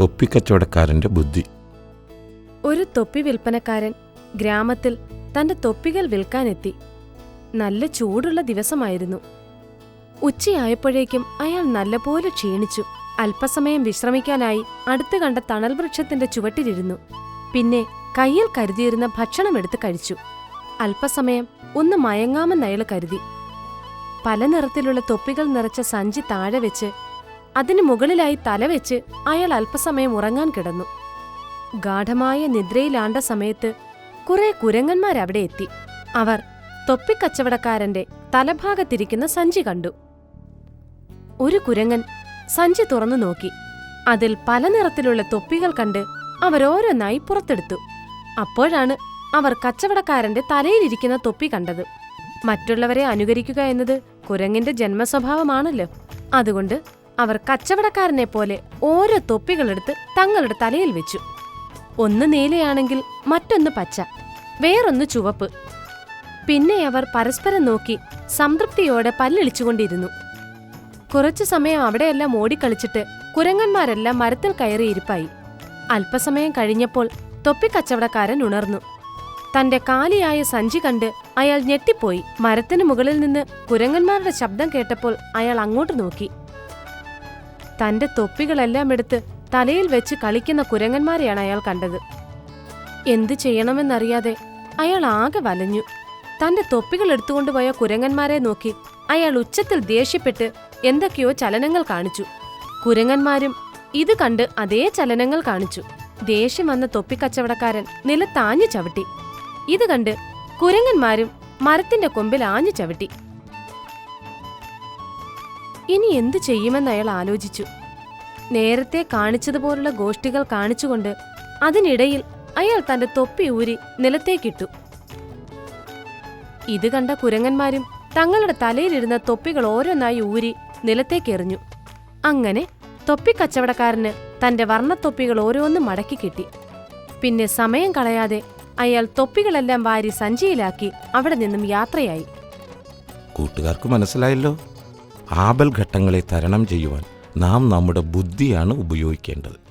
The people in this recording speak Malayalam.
തൊപ്പിക്കച്ചവടക്കാരന്റെ ബുദ്ധി. ഒരു തൊപ്പി വിൽപ്പനക്കാരൻ ഗ്രാമത്തിൽ തന്റെ തൊപ്പികൾ വിൽക്കാനെത്തി. നല്ല ചൂടുള്ള ദിവസമായിരുന്നു. ഉച്ചയായപ്പോഴേക്കും അയാൾ നല്ലപോലെ ക്ഷീണിച്ചു. അല്പസമയം വിശ്രമിക്കാനായി അടുത്തു കണ്ട തണൽ വൃക്ഷത്തിന്റെ ചുവട്ടിലിരുന്നു. പിന്നെ കയ്യിൽ കരുതിയിരുന്ന ഭക്ഷണം എടുത്തു കഴിച്ചു. അല്പസമയം ഒന്ന് മയങ്ങാമെന്ന് അയാൾ കരുതി. പല നിറത്തിലുള്ള തൊപ്പികൾ നിറച്ച സഞ്ചി താഴെ വെച്ച് അതിനു മുകളിലായി തലവെച്ച് അയാൾ അല്പസമയം ഉറങ്ങാൻ കിടന്നു. ഗാഠമായ നിദ്രയിലാണ്ട സമയത്ത് കുറെ കുരങ്ങന്മാരവിടെ എത്തി. അവർ തൊപ്പിക്കച്ചവടക്കാരന്റെ തലഭാഗത്തിരിക്കുന്ന സഞ്ചി കണ്ടു. ഒരു കുരങ്ങൻ സഞ്ചി തുറന്നു നോക്കി. അതിൽ പല നിറത്തിലുള്ള തൊപ്പികൾ കണ്ട് അവരോരോന്നായി പുറത്തെടുത്തു. അപ്പോഴാണ് അവർ കച്ചവടക്കാരന്റെ തലയിലിരിക്കുന്ന തൊപ്പി കണ്ടത്. മറ്റുള്ളവരെ അനുകരിക്കുക എന്നത് കുരങ്ങിന്റെ ജന്മസ്വഭാവമാണല്ലോ. അതുകൊണ്ട് അവർ കച്ചവടക്കാരനെ പോലെ ഓരോ തൊപ്പികളെടുത്ത് തങ്ങളുടെ തലയിൽ വെച്ചു. ഒന്ന് നീലയാണെങ്കിൽ മറ്റൊന്ന് പച്ച വേറൊന്ന് ചുവപ്പ്. പിന്നെ അവർ പരസ്പരം നോക്കി സംതൃപ്തിയോടെ പല്ലിളിച്ചുകൊണ്ടിരുന്നു. കുറച്ചു സമയം അവിടെയെല്ലാം ഓടിക്കളിച്ചിട്ട് കുരങ്ങന്മാരെല്ലാം മരത്തിൽ കയറി ഇരിപ്പായി. അല്പസമയം കഴിഞ്ഞപ്പോൾ തൊപ്പിക്കച്ചവടക്കാരൻ ഉണർന്നു. തന്റെ കാലിയായ സഞ്ചി കണ്ട് അയാൾ ഞെട്ടിപ്പോയി. മരത്തിന് മുകളിൽ നിന്ന് കുരങ്ങന്മാരുടെ ശബ്ദം കേട്ടപ്പോൾ അയാൾ അങ്ങോട്ട് നോക്കി. തന്റെ തൊപ്പികളെല്ലാം എടുത്ത് തലയിൽ വെച്ച് കളിക്കുന്ന കുരങ്ങന്മാരെയാണ് അയാൾ കണ്ടത്. എന്തു ചെയ്യണമെന്നറിയാതെ അയാൾ ആകെ വലഞ്ഞു. തന്റെ തൊപ്പികൾ എടുത്തുകൊണ്ടുപോയ കുരങ്ങന്മാരെ നോക്കി അയാൾ ഉച്ചത്തിൽ ദേഷ്യപ്പെട്ട് എന്തൊക്കെയോ ചലനങ്ങൾ കാണിച്ചു. കുരങ്ങന്മാരും ഇത് കണ്ട് അതേ ചലനങ്ങൾ കാണിച്ചു. ദേഷ്യം വന്ന തൊപ്പിക്കച്ചവടക്കാരൻ നിലത്താഞ്ഞു ചവിട്ടി. ഇത് കണ്ട് കുരങ്ങന്മാരും മരത്തിന്റെ കൊമ്പിൽ ആഞ്ഞു ചവിട്ടി. ഇനി എന്തു ചെയ്യുമെന്ന് അയാൾ ആലോചിച്ചു. നേരത്തെ കാണിച്ചതുപോലുള്ള ഗോഷ്ഠികൾ കാണിച്ചുകൊണ്ട് അതിനിടയിൽ അയാൾ തന്റെ തൊപ്പി ഊരി നിലത്തേക്കിട്ടു. ഇത് കണ്ട കുരങ്ങന്മാരും തങ്ങളുടെ തലയിലിരുന്ന തൊപ്പികൾ ഓരോന്നായി ഊരി നിലത്തേക്കെറിഞ്ഞു. അങ്ങനെ തൊപ്പിക്കച്ചവടക്കാരന് തന്റെ വർണത്തൊപ്പികൾ ഓരോന്നും മടക്കി കിട്ടി. പിന്നെ സമയം കളയാതെ അയാൾ തൊപ്പികളെല്ലാം വാരി സഞ്ചിയിലാക്കി അവിടെ നിന്നും യാത്രയായി. കൂട്ടുകാർക്ക് മനസ്സിലായല്ലോ. ആപൽഘട്ടങ്ങളെ തരണം ചെയ്യുവാൻ നാം നമ്മുടെ ബുദ്ധിയാണ് ഉപയോഗിക്കേണ്ടത്.